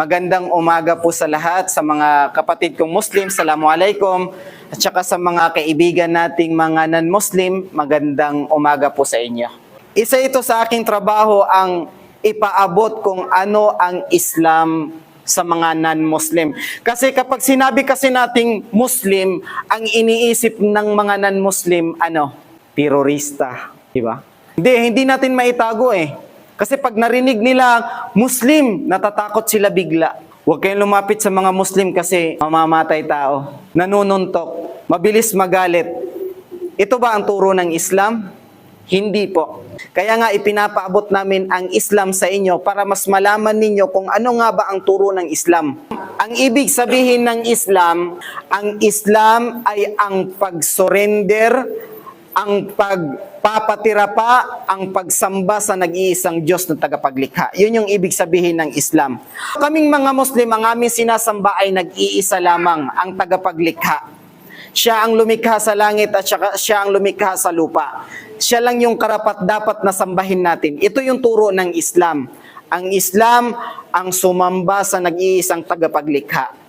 Magandang umaga po sa lahat, sa mga kapatid kong Muslim, Assalamualaikum. At saka sa mga kaibigan nating mga non-Muslim, magandang umaga po sa inyo. Isa ito sa aking trabaho ang ipaabot kung ano ang Islam sa mga non-Muslim. Kasi kapag sinabi kasi nating Muslim, ang iniisip ng mga non-Muslim, ano? Terorista. Di ba? Hindi, hindi natin maitago eh. Kasi pag narinig nila Muslim, natatakot sila bigla. Huwag kayong lumapit sa mga Muslim kasi mamamatay tao. Nanununtok. Mabilis magalit. Ito ba ang turo ng Islam? Hindi po. Kaya nga ipinapaabot namin ang Islam sa inyo para mas malaman ninyo kung ano nga ba ang turo ng Islam. Ang ibig sabihin ng Islam, ang Islam ay ang pag-surrender, ang pagpapatira pa, ang pagsamba sa nag-iisang Diyos na tagapaglikha. Yun yung ibig sabihin ng Islam. Kaming mga Muslim, ang aming sinasamba ay nag-iisa lamang, ang tagapaglikha. Siya ang lumikha sa langit at saka siya ang lumikha sa lupa. Siya lang yung karapat dapat na sambahin natin. Ito yung turo ng Islam. Ang Islam ang sumamba sa nag-iisang tagapaglikha.